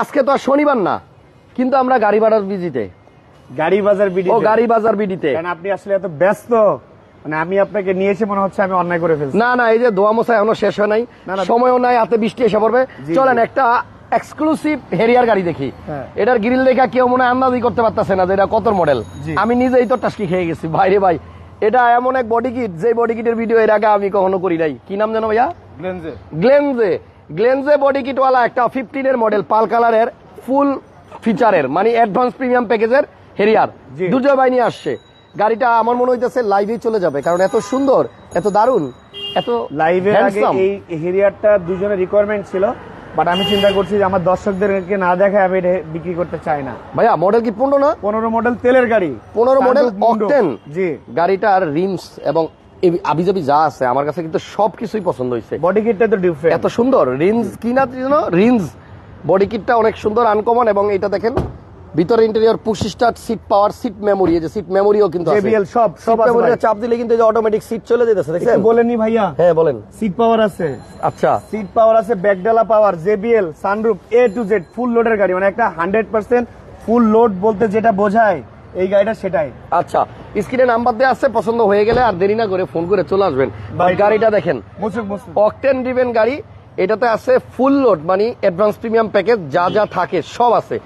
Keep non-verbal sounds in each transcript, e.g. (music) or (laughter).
আজকে তো আর শনিবার না কিন্তু আমরা গাড়ি ভাড়ার বিজিতে। গাড়ি বাজার বিডি ও গাড়ি বাজার বিডিতে। কারণ আপনি আসলে এত ব্যস্ত মানে আমি আপনাকে নিয়ে এসে মনে হচ্ছে আমি অন্যায় করে ফেলছি। না না এই যে দোয়া মশা এখনও শেষ হয় নাই। সময়ও নাই হাতে বৃষ্টি এসে পড়বে। চলেন একটা এক্সক্লুসিভ হেরিয়ার গাড়ি দেখি। হ্যাঁ। এটার গ্রিল দেখা কেউ মনে হয় আন্দাজই করতে পারতেছে না যে এটা কত মডেল। আমি নিজেই তো টাস্কি খেয়ে গেছি ভাইরে ভাই। এটা এমন এক বডি কিট যে বডি কিটের ভিডিও এর আগে আমি কখনো করি নাই। কি নাম জানো ভাইয়া? গ্লেনজে। গ্লেনজে। গ্লেনজে বডি কিটওয়ালা একটা ফিফটিনের মডেল পাল কালারের ফুল ফিচারের মানে অ্যাডভান্স প্রিমিয়াম প্যাকেজের হেরিয়ার। জি। দুর্জয় বাহিনী আসছে। গাড়িটা আমার মনে হইতেছে লাইভেই চলে যাবে কারণ এত সুন্দর এত দারুণ এত লাইভে আগে এই হেরিয়ারটা দুজনের রিকোয়ারমেন্ট ছিল বাট আমি চিন্তা করছি যে আমার দর্শকদেরকে না দেখায় আমি এটা বিক্রি করতে চাই না। ভাইয়া মডেল কি পনেরো না? পনেরো মডেল তেলের গাড়ি। 15 মডেল Mundo। জি। গাড়িটার রিমস এবং আবিজাবি যা আছে আমার কাছে কিন্তু সবকিছুই পছন্দ হয়েছে। বডি কিটটা তো ডিফারেন্ট এত সুন্দর। রিন্স কি না যেন রিন্স। বডি কিটটা অনেক সুন্দর আনকমন এবং এটা দেখেন ভিতরে interior push start seat power seat memory যে সিট মেমোরিও কিন্তু আছে। JBL সব সব আছে চাপ দিলে কিন্তু অটোমেটিক সিট চলে যেতেছে একটু বলেননি ভাইয়া। হ্যাঁ বলেন। সিট পাওয়ার আছে। আচ্ছা। সিট পাওয়ার আছে ব্যাকডালা power JBL sunroof A to Z full লোডের গাড়ি মানে একটা হান্ড্রেড পার্সেন্ট ফুল লোড বলতে যেটা বোঝায়। এই গাড়িটা সেটাই। আচ্ছা স্ক্রিনে নাম্বার দেওয়া আছে পছন্দ হয়ে গেলে আর দেরি না করে ফোন করে চলে আসবেন। গাড়িটা দেখেন। মুসুক মুসুক। অকটেন ড্রিভেন গাড়ি এটাতে আছে ফুল লোড মানে অ্যাডভান্স প্রিমিয়াম প্যাকেজ যা যা থাকে সব আছে।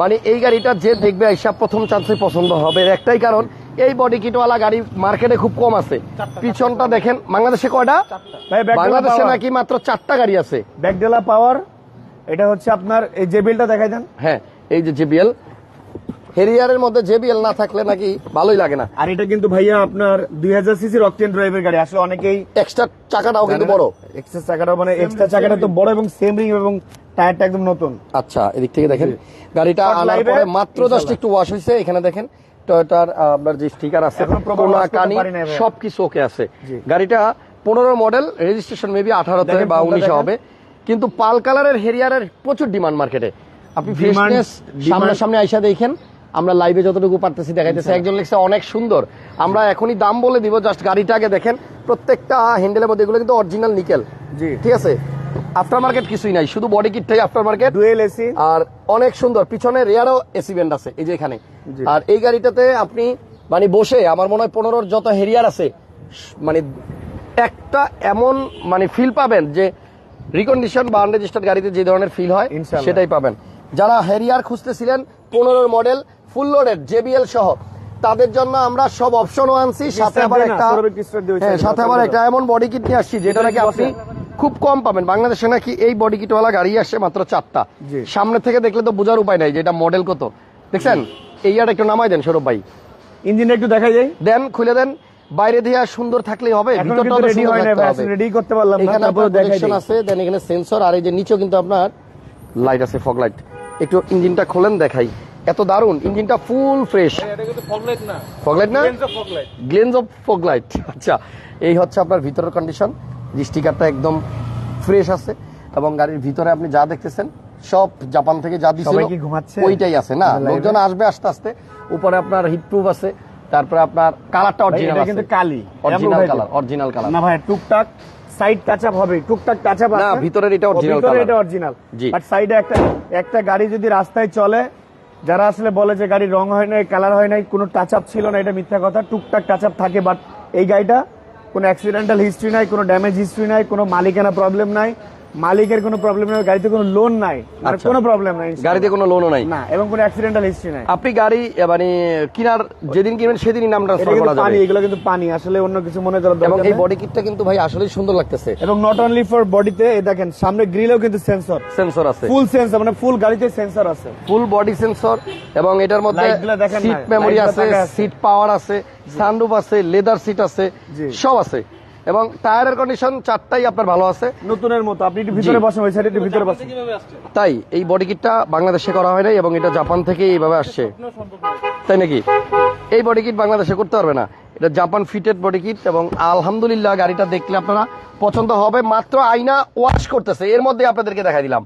মানে এই গাড়িটা যে দেখবে হিসাব প্রথম চান্সে পছন্দ হবে। একটাই কারণ এই বডি কিটওয়ালা গাড়ি মার্কেটে খুব কম আছে। পিছনটা দেখেন বাংলাদেশে কয়টা? ভাই বাংলাদেশে নাকি মাত্র চারটা গাড়ি আছে। ব্যাকডালা পাওয়ার এটা হচ্ছে আপনার এই জেবিএলটা দেখাই দেন। হ্যাঁ এই যে জেবিএল হেরিয়ারের মধ্যে জেবিএল না থাকলে নাকি ভালোই লাগে না। আর এটা কিন্তু ভাইয়া আপনার দুই হাজার সিসির অকটেন ড্রাইভের গাড়ি। আসলে অনেকেই এক্সট্রা চাকাটাও কিন্তু বড়। এক্সট্রা চাকাটা মানে এক্সট্রা চাকাটা তো বড় এবং সেম রিং এবং টায়ারটা একদম নতুন। আচ্ছা এদিক থেকে দেখেন। গাড়িটা আনার পরে মাত্র জাস্ট একটু ওয়াশ হয়েছে এখানে দেখেন টয়োটার আপনার যে স্টিকার আছে কোনা কানি পারি নাই সবকিছু ওকে আছে। গাড়িটা পনেরো মডেল রেজিস্ট্রেশন মেবি আঠারোতে দেখেন বা উনিশে হবে। কিন্তু পাল কালারের হেরিয়ারের প্রচুর ডিমান্ড মার্কেটে আপনি Demand- ফ্রেশনেস সামনে সামনে আইসা দেখেন। আমরা লাইভে যতটুকু পারতেছি দেখাইতেছি। একজন লিখছে অনেক সুন্দর। আমরা এখনই দাম বলে দিব জাস্ট গাড়িটাকে দেখেন। প্রত্যেকটা হ্যান্ডেলের মধ্যে এগুলো কিন্তু অরিজিনাল নিকেল জি। ঠিক আছে? আফটার মার্কেট কিছুই নাই শুধু বডি কিটটাই আফটার মার্কেট ডুয়েল এসি আর অনেক সুন্দর পিছনে রেয়ারও এসি ব্যান্ড আছে এই যে এখানে। আর এই গাড়িটাতে আপনি মানে বসে আমার মনে হয় পনেরোর যত হেরিয়ার আছে মানে একটা এমন মানে ফিল পাবেন যে রিকন্ডিশন বা আনরেজিস্টার্ড গাড়িতে যে ধরনের ফিল হয়। সেটাই পাবেন। যারা হেরিয়ার খুঁজতেছিলেন পনেরোর মডেল ফুল লোডেড জেবিএল সহ। তাদের জন্য আমরা সব অপশনও আনছি সাথে আবার একটা হ্যাঁ সাথে আবার একটা এমন বডি কিট নিয়ে আসছি যেটা নাকি আপনি খুব কম পাবেন। বাংলাদেশে নাকি এই বডি কিটওয়ালা গাড়ি আসছে মাত্র চারটা। সামনে থেকে দেখলে তো বোঝার উপায় নাই যে এটা মডেল কত। দেখছেন? এই আর একটু নামাই দেন সৌরভ ভাই। ইঞ্জিনটা একটু দেখা যায় দেন খুলে দেন। বাইরে দিয়ে আর সুন্দর থাকলেই হবে তো রেডি হয় না। রেডি করতে পারলাম না এখানে তারপরে আপনার দেখাই দিই। আছে দেন এখানে সেন্সর আর এই যে নিচেও কিন্তু আপনার লাইট আছে ফগ লাইট একটু ইঞ্জিনটা খোলেন দেখাই। এত দারুণ ইঞ্জিনটা ফুল ফ্রেশ ফগ লাইট না। গ্লেন্স অফ ফগ লাইট আচ্ছা এই হচ্ছে আপনার ভিতরের কন্ডিশন স্টিকারটা একদম ফ্রেশ আছে এবং গাড়ির ভিতরে আপনি যা দেখতেছেন সব জাপান থেকে যা দিছিল সবাই কি ঘুমাচ্ছে? ওইটাই আছে না? লোকজন আসবে আস্তে আস্তে। উপরে আপনার হিট প্রুফ আছে তারপরে আপনার কালারটা অরিজিনাল আছে। কিন্তু কালি। অরিজিনাল কালার অরিজিনাল কালার না ভাই টুকটাক সাইড টাচ আপ হবে। টুকটাক টাচ আপ না, ভিতরের এটা original ভিতরে এটা অরিজিনাল জি। বাট সাইডে একটা একটা গাড়ি যদি রাস্তায় চলে যারা আসলে বলে যে গাড়ি রং হয় নাই কালার হয় নাই, কোনো টাচ আপ ছিল না, এটা মিথ্যা কথা। টুকটাক টাচ আপ থাকে বাট এই গাড়িটা কোনো অ্যাক্সিডেন্টাল হিস্ট্রি নাই, কোনো ড্যামেজ হিস্ট্রি নাই, কোনো মালিকানা প্রবলেম নাই। মালিকের কোনো প্রবলেম নাই গাড়িতে কোনো লোন নাই। মানে আচ্ছা। কোনো প্রবলেম নাই গাড়িতে কোনো লোনও নাই? না এবং কোনো অ্যাক্সিডেন্টাল হিস্ট্রি নাই। আপনি গাড়ি মানে কিনার যেদিন কিনবেন সেদিনই নাম এটা ট্রান্সফার কিন্তু করা পানি এগুলো কিন্তু পানি আসলে অন্য কিছু মনে করার এবং দরকার এই বডি কিটটা কিন্তু ভাই আসলেই সুন্দর লাগতেছে। এবং নট অনলি ফর বডিতে দেখেন সামনে গ্রিলেও কিন্তু সেন্সর সেন্সর আছে। ফুল সেন্সর মানে ফুল গাড়িতে সেন্সর আছে। ফুল বডি সেন্সর এবং এটার মধ্যে সিট মেমোরি আছে সিট পাওয়ার আছে সানরুফ আছে লেদার সিট আছে সব আছে। এবং টায়ারের কন্ডিশন চারটাই আপনার ভালো আছে। নতুনের মতো আপনি একটু ভিতরে। বসেন ওই সাইডে একটু ভিতরে বসেন। তাই এই বডি কিটটা বাংলাদেশে করা হয় নাই এবং এটা জাপান থেকে এইভাবে আসছে। তাই নাকি? এই বডি কিট বাংলাদেশে করতে পারবে না। এটা জাপান ফিটেড বডি কিট এবং আলহামদুলিল্লাহ গাড়িটা দেখলে আপনারা পছন্দ হবে। মাত্র আইনা ওয়াশ করতেছে। এর মধ্যে আপনাদেরকে দেখা দিলাম।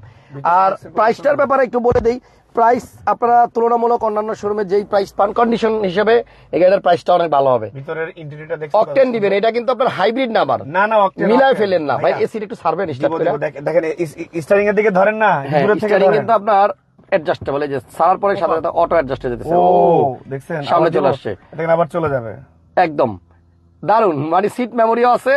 আর প্রাইসটার ব্যাপারে একটু বলে দেই। প্রাইস আপনারা তুলনামূলক অন্যান্য শোরুমে যেই প্রাইস পান কন্ডিশন হিসেবে এই গাড়িটার প্রাইসটা অনেক ভালো হবে। ভিতরের ইন্টেরিয়রটা দেখতে অকটেন দিবেন এটা কিন্তু আপনার হাইব্রিড না আবার। না না অক্টেন মিলায় ফেলেন না। ভাই এসির একটু সার্ভেন স্টার্ট করে। দেখেন স্টারিং এর দিকে ধরেন না হ্যাঁ দূরে থেকে ধরেন। কিন্তু আপনার অ্যাডজাস্টেবল এই যে সারার পরে সাথে সাথে অটো অ্যাডজাস্ট হয়ে যেতেছে। ও ও দেখছেন সামনে চলে আসছে। দেখেন আবার চলে যাবে। একদম। দারুণ মানে সিট মেমোরিও আছে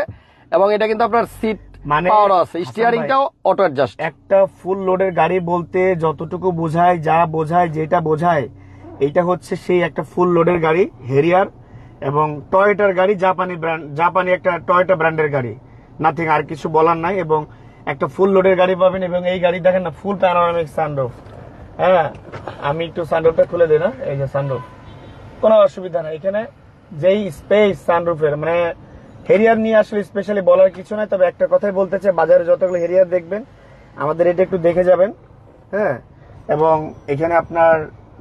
এবং এটা কিন্তু আপনার সিট মানে- পাওয়ারও আছে স্টিয়ারিংটাও অটো অ্যাডজাস্ট একটা ফুল লোডের গাড়ি বলতে যতটুকু বোঝায় যা বোঝায় যেটা বোঝায় এইটা হচ্ছে সেই একটা ফুল লোডের গাড়ি হেরিয়ার এবং টয়োটার গাড়ি জাপানি ব্র্যান্ড জাপানি একটা টয়োটা ব্র্যান্ডের গাড়ি। নাথিং আর কিছু বলার নাই এবং একটা ফুল লোডের গাড়ি পাবেন এবং এই গাড়ি দেখেন না ফুল প্যানোরামিক সানরুফ হ্যাঁ আমি একটু সানরুফটা খুলে দিই না এই যে সানরুফ কোনো অসুবিধা নাই এখানে যেই স্পেস সানরুফের মানে হেরিয়ার নিয়ে আসলে স্পেশালি বলার কিছু নাই, তবে একটা কথাই বলতে চাই, বাজারে যতগুলো হেরিয়ার দেখবেন, আমাদের এটা একটু দেখে যাবেন হ্যাঁ? এবং এখানে আপনার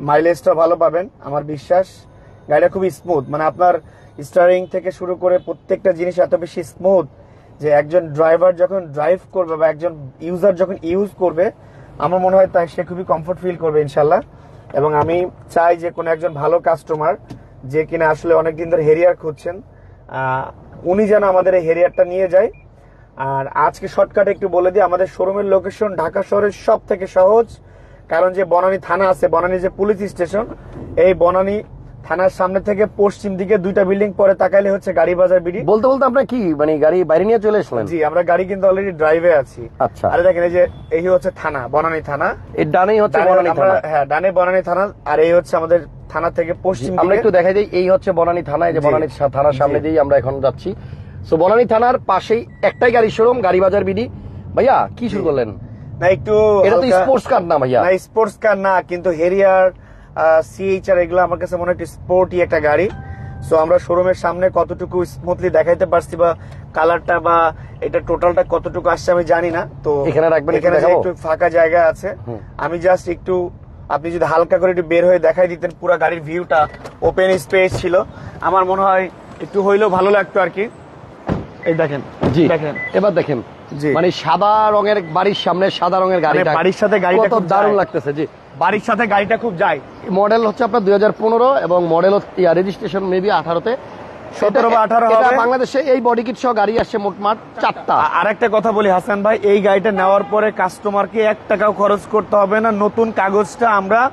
মাইলেজটা ভালো পাবেন, আমার বিশ্বাস। গাড়িটা খুবই স্মুথ মানে আপনার স্টারিং থেকে শুরু করে প্রত্যেকটা জিনিস এত বেশি স্মুথ যে একজন ড্রাইভার যখন ড্রাইভ করবে বা একজন ইউজার যখন ইউজ করবে, আমার মনে হয় তাই সে খুবই কমফোর্ট ফিল করবে ইনশাল্লাহ এবং আমি চাই যে কোনো একজন ভালো কাস্টমার যে কিনা আসলে অনেকদিন ধরে হেরিয়ার খুঁজছেন উনি যেন আমাদের এই হেরিয়ারটা নিয়ে যায়। আর আজকে শর্টকাট একটু বলে দিই আমাদের শোরুমের লোকেশন ঢাকা শহরের সব থেকে সহজ। কারণ যে বনানী থানা আছে বনানী যে পুলিশ স্টেশন এই বনানী থানার সামনে থেকে পশ্চিম দিকে দুইটা বিল্ডিং পরে তাকাইলে হচ্ছে গাড়ি বাজার বিডি। বলতে বলতে আপনার কি মানে গাড়ি বাইরে নিয়ে চলে আসলেন জি আমরা গাড়ি কিন্তু অলরেডি ড্রাইভে আছি। আচ্ছা। আরে দেখেন এই যে এই হচ্ছে থানা বনানী থানা। এর ডানেই হচ্ছে বনানী থানা। হ্যাঁ ডানে বনানী থানা আর এই হচ্ছে আমাদের থানা থেকে পশ্চিম আমরা একটু দেখাই দিই এই হচ্ছে বনানী থানা এই যে বনানী থানার সামনে। দিয়ে আমরা এখন যাচ্ছি। সো বনানী থানার পাশেই একটাই গাড়ি শোরুম গাড়ি বাজার বিডি। ভাইয়া কি শুরু করলেন? না একটু এটা তো স্পোর্টস কার না ভাইয়া? না স্পোর্টস কার না কিন্তু হেরিয়ার সিএইচআর এগুলো আমার কাছে মনে হয় স্পোর্টি একটা গাড়ি। সো আমরা শোরুমের সামনে কতটুকু স্মুথলি দেখাইতে পারছি বা কালারটা বা এটা টোটালটা কতটুকু আসছে আমি জানি না। তো এখানে রাখবেন, এখানে একটু ফাঁকা জায়গা আছে। আমি জাস্ট একটু আপনি যদি হালকা করে একটু বের হয়ে দেখাই দিতেন পুরো গাড়ির ভিউটা ওপেন স্পেস ছিল। আমার মনে হয় একটু হইলেও ভালো লাগতো আর কি। এই দেখেন জি। দেখেন। এবার দেখেন জি। মানে সাদা রঙের বাড়ির সামনে সাদা রঙের গাড়িটা মানে বাড়ির সাথে গাড়িটা কত খুব দারুণ লাগতেছে জি। বাড়ির সাথে গাড়িটা খুব যায়। মডেল হচ্ছে আপনার দুই হাজার পনেরো এবং মডেল রেজিস্ট্রেশন মেবি আঠারোতে। 17 বা 18 হবে। বাংলাদেশে এই বডি কিট সহ গাড়ি আসছে মোটমাট চারটা। আ- আরেকটা কথা বলি হাসান ভাই এই গাড়িটা নেওয়ার পরে কাস্টমারকে এক টাকাও খরচ করতে হবে না। নতুন কাগজটা আমরা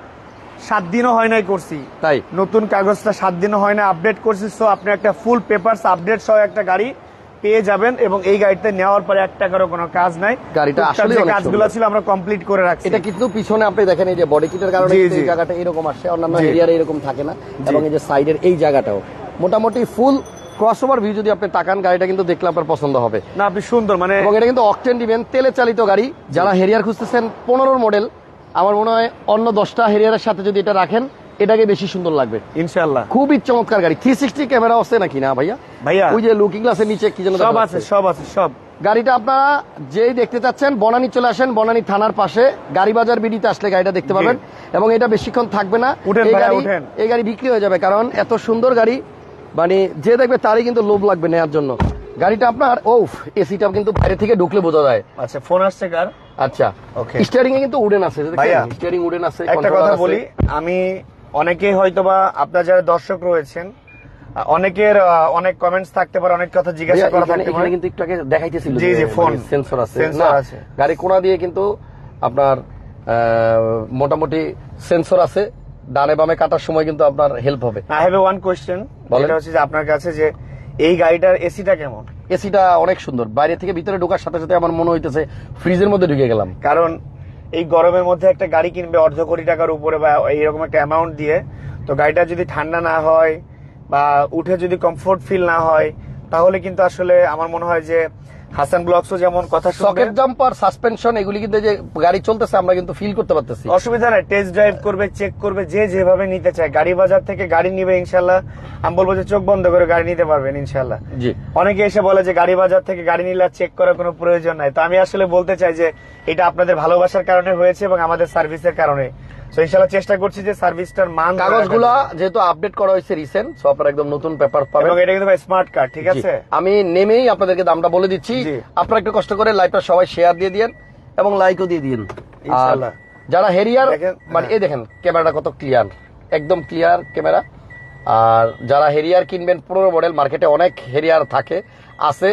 সাত দিনও হয় নাই করছি। তাই? নতুন কাগজটা সাত দিনও হয় না আপডেট করছি। সো আপনি একটা ফুল পেপারস আপডেট সহ একটা গাড়ি পেয়ে যাবেন এবং এই গাড়িতে নেওয়ার পরে এক টাকারও কোনো কাজ নাই। গাড়িটা যে কাজগুলো ছিল আমরা কমপ্লিট করে রাখছি। এটা কিন্তু পিছনে আপনি দেখেন এই যে বডি কিটের কারণে এই। জায়গাটা এরকম আসছে অন্যান্য এরিয়ার এরকম থাকে না। এবং এই যে সাইডের এই জায়গাটাও। মোটামুটি ফুল ক্রস ওভার ভিউ যদি আপনি তাকান গাড়িটা কিন্তু দেখলে আপনার পছন্দ হবে। না আপনি সুন্দর মানে এবং এটা কিন্তু অকটেন দিবেন তেলে চালিত গাড়ি। যারা হেরিয়ার খুঁজতেছেন পনেরোর মডেল আমার মনে হয় অন্য দশটা হেরিয়ারের সাথে যদি এটা রাখেন এটাকে বেশি সুন্দর লাগবে। ইনশাল্লাহ খুবই চমৎকার গাড়ি। থ্রি সিক্সটি ক্যামেরা আছে নাকি? না ভাইয়া? ভাইয়া। ওই যে লুকিং গ্লাসের নিচে কি যেন সব আছে সব আছে সব। গাড়িটা আপনারা যেই দেখতে চাচ্ছেন বনানী চলে আসেন বনানী থানার পাশে। গাড়ি বাজার বিডিতে আসলে গাড়িটা দেখতে পাবেন। এবং এটা বেশিক্ষণ থাকবে না। গাড়ি। এই গাড়ি বিক্রি হয়ে যাবে কারণ এত সুন্দর গাড়ি। মানে যে দেখবে তারই কিন্তু লোভ লাগবে নেওয়ার জন্য। গাড়িটা আপনার ও এসিটা কিন্তু বাইরে থেকে ঢুকলে বোঝা যায়। আচ্ছা ফোন আসছে কার? আচ্ছা ওকে স্টিয়ারিং এ কিন্তু উডেন আছে ভাইয়া, স্টিয়ারিং উডেন আছে একটা কথা বলি আমি অনেকেই হয়তোবা আপনার যারা দর্শক রয়েছেন অনেকের অনেক কমেন্টস থাকতে পারে অনেক কথা জিজ্ঞাসা করা থাকতে পারে। কিন্তু একটু আগে দেখাইতেছিল জি, জি, ফোন। সেন্সর আছে। সেন্সর আছে। গাড়ি কোনা দিয়ে কিন্তু আপনার মোটামুটি সেন্সর আছে। ডানে বামে কাটার সময় কিন্তু আপনার হেল্প হবে। আই হ্যাভ ওয়ান কোয়েশ্চেন বলেন। এটা হচ্ছে যে আপনার কাছে যে এই গাড়িটার এসিটা কেমন? এসিটা অনেক সুন্দর। বাইরে থেকে ভিতরে ঢোকার সাথে সাথে আমার মনে হইতেছে ফ্রিজের মধ্যে ঢুকে গেলাম। কারণ এই গরমের মধ্যে একটা গাড়ি কিনবে অর্ধ কোটি টাকার উপরে বা এইরকম একটা অ্যামাউন্ট দিয়ে তো গাড়িটা যদি ঠান্ডা না হয় বা উঠে যদি কমফোর্ট ফিল না হয় তাহলে কিন্তু আসলে আমার মনে হয় যে হাসান ব্লগসও যেমন কথা সকেট জাম্পার সাসপেনশন এগুলি কিন্তু যে গাড়ি চলতেছে আমরা কিন্তু ফিল করতে পারতেছি। অসুবিধা নাই টেস্ট ড্রাইভ করবে চেক করবে যে যেভাবে নিতে চায়। গাড়ি বাজার থেকে গাড়ি নিবে ইনশাল্লাহ। আমি বলব যে চোখ বন্ধ করে গাড়ি নিতে পারবেন ইনশাল্লাহ। জি। অনেকে এসে বলে যে গাড়ি বাজার থেকে গাড়ি নিলে চেক করার কোনো প্রয়োজন নাই। তো আমি আসলে বলতে চাই যে এটা আপনাদের ভালোবাসার কারণে হয়েছে এবং আমাদের সার্ভিসের কারণে। তো ইনশাল্লাহ চেষ্টা করছি যে সার্ভিসটার মান কাগজগুলা যেহেতু আপডেট করা হয়েছে রিসেন্ট সো আপনারা একদম নতুন পেপার পাবেন। এবং এটা কিন্তু স্মার্ট কার্ড ঠিক আছে? আমি নেমেই আপনাদেরকে দামটা বলে দিচ্ছি। আপনারা একটু কষ্ট করে লাইভটা সবাই শেয়ার দিয়ে দিন এবং লাইকও দিয়ে দিন। ইনশাআল্লাহ। যারা হেরিয়ার মানে হ্যাঁ। এই দেখেন ক্যামেরাটা কত ক্লিয়ার একদম ক্লিয়ার ক্যামেরা আর যারা হেরিয়ার কিনবেন পনেরো মডেল মার্কেটে অনেক হেরিয়ার থাকে আছে।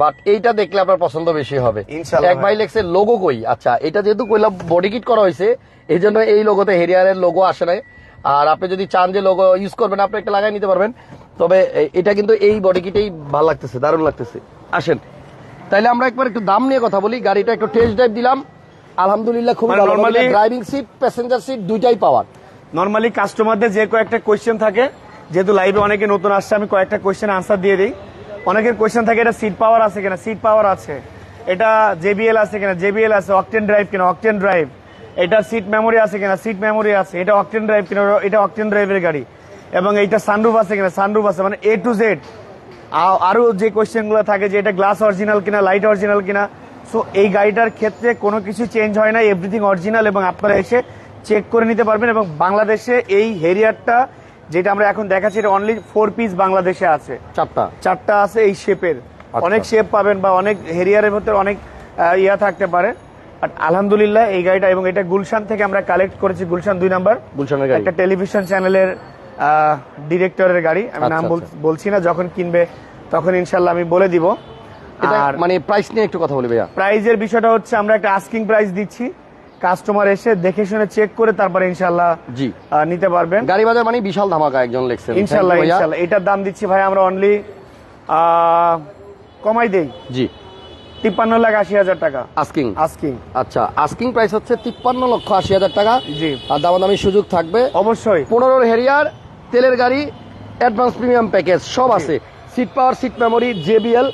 বাট এইটা দেখলে আপনার পছন্দ বেশি হবে। এক ভাই লেখছে লোগো কই? আচ্ছা এটা যেহেতু কইলাম বডি কিট করা হয়েছে এই জন্য এই লোগোতে হেরিয়ারের লোগো আসে নাই। আর আপনি যদি চান যে লোগো ইউজ করবেন আপনি একটা লাগাই নিতে পারবেন। তবে এটা কিন্তু এই বডি কিটেই ভালো লাগতেছে দারুণ লাগতেছে। আসেন। তাইলে আমরা একবার একটু দাম নিয়ে কথা বলি। গাড়িটা একটু টেস্ট ড্রাইভ দিলাম। আলহামদুলিল্লাহ খুব মানে ভালো। ড্রাইভিং সিট প্যাসেঞ্জার সিট দুইটাই পাওয়ার। নর্মালি কাস্টমারদের যে কয়েকটা কোয়েশ্চেন থাকে যেহেতু লাইভে অনেকে নতুন আসছে আমি কয়েকটা কোয়েশ্চেন আনসার দিয়ে দিই। অনেকের কোয়েশ্চেন থাকে, এটা সিট পাওয়ার আছে কিনা? সিট পাওয়ার আছে। এটা জেবিএল আছে কিনা? জেবিএল আছে অকটেন ড্রাইভ কিনা? অকটেন ড্রাইভ এটা সিট মেমোরি আছে কিনা? সিট মেমোরি আছে। এটা অকটেন ড্রাইভ কিনা? এটা অকটেন ড্রাইভের গাড়ি। এবং এইটা সানরুফ আছে কিনা? সানরুফ আছে। মানে এ টু জেড আরও যে কোয়েশ্চেনগুলো থাকে যে এটা গ্লাস অরিজিনাল কিনা লাইট অরিজিনাল কিনা সো এই গাড়িটার ক্ষেত্রে কোনো কিছু চেঞ্জ হয় না। এভরিথিং অরিজিনাল এবং আপনারা এসে চেক করে নিতে পারবেন এবং বাংলাদেশে এই হেরিয়ারটা যেটা আমরা এখন দেখাচ্ছি এটা অনলি ফোর পিস বাংলাদেশে আছে। চারটা। চারটা আছে এই শেপের আচ্ছা। অনেক শেপ পাবেন বা অনেক হেরিয়ারের ভেতরে অনেক ইয়া থাকতে পারে। বাট আলহামদুলিল্লাহ এই গাড়িটা এবং এটা গুলশান থেকে আমরা কালেক্ট করেছি গুলশান দুই নাম্বার। গুলশানের গাড়ি। একটা টেলিভিশন চ্যানেলের ডিরেক্টরের গাড়ি। আমি আচ্ছা, নাম বল- আচ্ছা। বলছি না যখন কিনবে তখন ইনশাল্লাহ আমি বলে দিব। আর মানে প্রাইস নিয়ে একটু কথা বলি ভাইয়া। প্রাইজের বিষয়টা হচ্ছে আমরা একটা আস্কিং প্রাইস দিচ্ছি। কাস্টমার এসে দেখে শুনে চেক করে তারপরে ইনশাল্লাহ জি। নিতে পারবেন। গাড়ি বাজার মানে বিশাল ধামাকা একজন লিখছেন। ইনশাল্লাহ। ইনশাল্লাহ এটার দাম দিচ্ছি ভাই আমরা অনলি কমাই দেই। জি। তিপ্পান্ন লাখ আশি হাজার টাকা। আস্কিং আস্কিং আচ্ছা আস্কিং প্রাইস হচ্ছে তিপ্পান্ন লক্ষ আশি হাজার টাকা। জি। আর দামাদামি সুযোগ থাকবে। অবশ্যই। পনেরোর হেরিয়ার তেলের গাড়ি অ্যাডভান্স প্রিমিয়াম প্যাকেজ সব আছে। Seat power seat memory JBL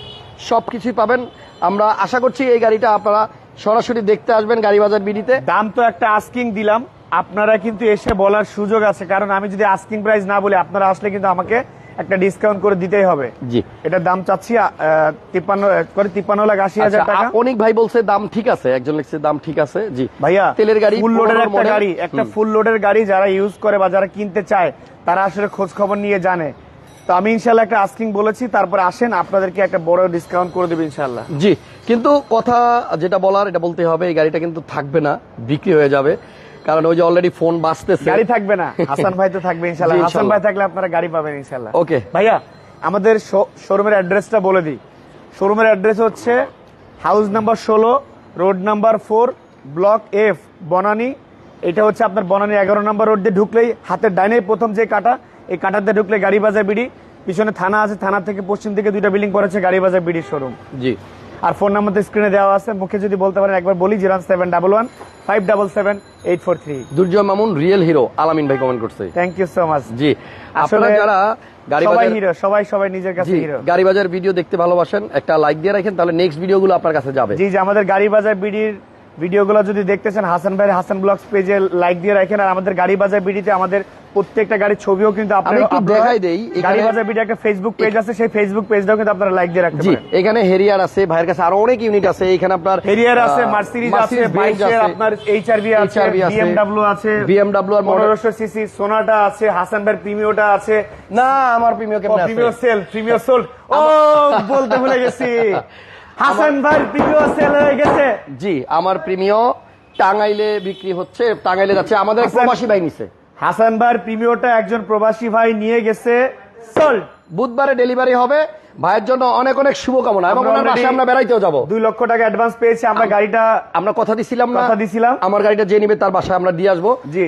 সব কিছুই পাবেন। আমরা আশা করছি এই গাড়িটা আপনারা সরাসরি দেখতে আসবেন গাড়ি বাজার বিডিতে। দাম তো একটা আস্কিং দিলাম। আপনারা কিন্তু এসে বলার সুযোগ আছে কারণ আমি যদি আস্কিং প্রাইস না বলি আপনারা আসলে কিন্তু আমাকে একটা ডিসকাউন্ট করে দিতেই হবে। জি। এটার দাম চাচ্ছি তিপ্পান্ন করে তিপ্পান্ন লাখ আশি হাজার আচ্ছা, টাকা। অনেক ভাই বলছে দাম ঠিক আছে একজন লিখছে দাম ঠিক আছে জি। ভাইয়া তেলের গাড়ি ফুল লোডের একটা গাড়ি একটা ফুল লোডের গাড়ি যারা ইউজ করে বা যারা কিনতে চায় তারা আসলে খোঁজ খবর নিয়ে জানে। তো আমি ইনশাল্লাহ একটা আস্কিং বলেছি তারপরে আসেন আপনাদেরকে একটা বড় ডিসকাউন্ট করে দেবে ইনশাল্লাহ জি কিন্তু কথা যেটা বলার এটা বলতে হবে এই গাড়িটা কিন্তু থাকবে না বিক্রি হয়ে যাবে। কারণ ওই যে অলরেডি ফোন গাড়ি থাকবে না হাসান ভাই তো থাকবে ইনশাল্লাহ হাসান ভাই থাকলে আপনারা গাড়ি পাবেন ইনশাল্লাহ ওকে। ভাইয়া আমাদের শোরুমের অ্যাড্রেসটা বলে দিই। শোরুমের অ্যাড্রেস হচ্ছে হাউস নাম্বার ষোলো road number four block F Banani. এটা হচ্ছে আপনার বনানী এগারো নাম্বার রোড দিয়ে ঢুকলেই হাতের ডাইনে প্রথম যে কাটা এই কাটাতে ঢুকলে গাড়ি বাজার বিডি। পিছনে থানা আছে থানা থেকে পশ্চিম দিকে দুইটা বিল্ডিং পড়েছে গাড়ি বাজার বিডির শোরুম জি। আর ফোন নাম্বার তো স্ক্রিনে দেওয়া আছে মুখে যদি বলতে পারেন একবার বলি zero seven double one five double seven eight four three. Durjoy Mamun real hero Alamin ভাই কমেন্ট করছে। থ্যাংক ইউ সো মাচ জি আপনারা যারা গাড়ি সবাই হিরো সবাই সবাই নিজের কাছে হিরো গাড়ি বাজার ভিডিও দেখতে ভালোবাসেন একটা লাইক দিয়ে রাখেন তাহলে নেক্সট ভিডিওগুলো আপনার কাছে যাবে। জি যে আমাদের গাড়ি বাজার বিডির ভিডিওগুলো যদি দেখতেছেন হাসান ভাইয়ের হাসান ব্লগস পেজে লাইক দিয়ে রাখেন আর আমাদের গাড়ি বাজার বিডিতে আমাদের প্রত্যেকটা গাড়ির ছবিও কিন্তু আপনারা দেখাই দেই, গাড়ি বাজার বিডি একটা ফেসবুক পেজ আছে সেই ফেসবুক পেজটাও কিন্তু আপনারা লাইক দিয়ে রাখতে পারেন। এখানে হেরিয়ার আছে ভাইয়ের কাছে আরও অনেক ইউনিট আছে এখানে আপনার হেরিয়ার আছে মার্সিডিজ আছে বাইকের আছে, আপনার এইচআরভি আছে HRV আছে, বিএমডব্লিউ আর model- পনেরোশো সিসি সোনাটা আছে হাসান ভাইয়ের প্রিমিওটা আছে। না আমার প্রিমিয় কেমন প্রিমিও সেল প্রিমিও সোল ও বলতে ভুলে গেছি। (laughs) হাসান ভাই প্রিমিও সেল হয়ে গেছে। জি আমার প্রিমিয় টাঙ্গাইলে বিক্রি হচ্ছে টাঙ্গাইলে যাচ্ছে। আমাদের প্রবাসী ভাই নিছে। হাসান ভাইয়ের প্রিমিওটা একজন প্রবাসী ভাই নিয়ে গেছে। সোল্ড বুধবারে ডেলিভারি হবে। ভাইয়ের জন্য অনেক অনেক শুভকামনা এবং ওনার বাসায় আমরা বেড়াইতেও যাব দুই লক্ষ টাকা অ্যাডভান্স পেয়েছি আমরা গাড়িটা আমরা কথা দিছিলাম না কথা দিছিলাম। আমার গাড়িটা যে নিবে তার বাসায় আমরা দিয়ে আসব।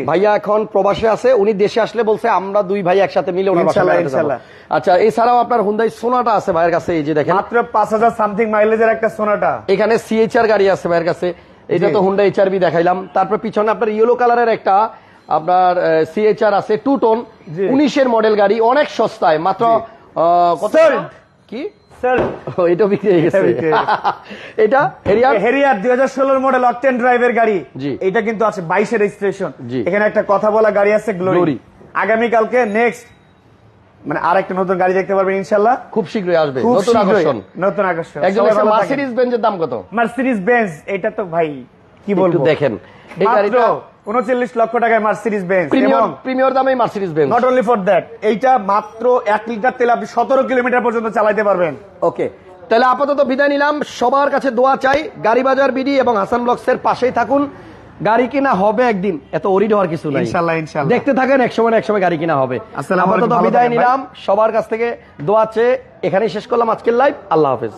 ভাইয়া এখন প্রবাসে আছে উনি দেশে আসলে বলছে আমরা দুই ভাই একসাথে মিলে ওনার বাসায়। আচ্ছা এছাড়াও আপনার হুন্দাই সোনাটা আছে ভাইয়ের কাছে এই যে দেখেন মাত্র পাঁচ হাজার সামথিং মাইলেজের একটা সোনাটা এখানে সিএইচআর গাড়ি আছে ভাইয়ের কাছে এটা। তো হুন্ডা এইচআরবি দেখাইলাম তারপর পিছনে আপনার ইয়েলো কালারের একটা আপনার সিএইচআর আছে টু টোন। উনিশের মডেল গাড়ি অনেক সস্তায় মাত্র কত. কি? এটা বিক্রি হয়ে গেছে। এটা (laughs) হেরিয়ার? হেরিয়ার দুই হাজার ষোলোর মডেল অকটেন ড্রাইভের গাড়ি। এটা কিন্তু আছে বাইশের রেজিস্ট্রেশন এখানে একটা কথা বলা গাড়ি আছে গ্লোরি আগামীকালকে নেক্সট মানে আর একটা নতুন গাড়ি দেখতে পারবেন ইনশাল্লাহ। খুব শীঘ্রই আসবে। নতুন আকর্ষণ। নতুন আকর্ষণ। একজন। মার্সিডিজ বেঞ্জের দাম কত? মার্সিডিজ বেঞ্জ এটা তো ভাই কি বলব? দেখেন। এই গাড়িটা উনচল্লিশ লক্ষ টাকায় মার্সিডিজ বেঞ্জ প্রিমিয়র এবং প্রিমিয়র দামেই Mercedes Benz not only for that এইটা মাত্র এক লিটার তেল আপনি সতেরো কিলোমিটার পর্যন্ত চালাতে পারবেন। ওকে। তাহলে আপাতত বিদায় নিলাম। সবার কাছে দোয়া চাই। গাড়ি বাজার বিডি এবং হাসান ব্লকসের পাশেই থাকুন। গাড়ি কিনা হবে একদিন। এত ওরিড হওয়ার কিছু নাই। ইনশাল্লাহ, ইনশাল্লাহ। দেখতে থাকেন এক সময় এক সময় গাড়ি কিনা হবে। আপাতত বিদায় নিলাম। সবার কাছ থেকে দোয়া চেয়ে এখানেই শেষ করলাম আজকের লাইভ আল্লাহ হাফেজ।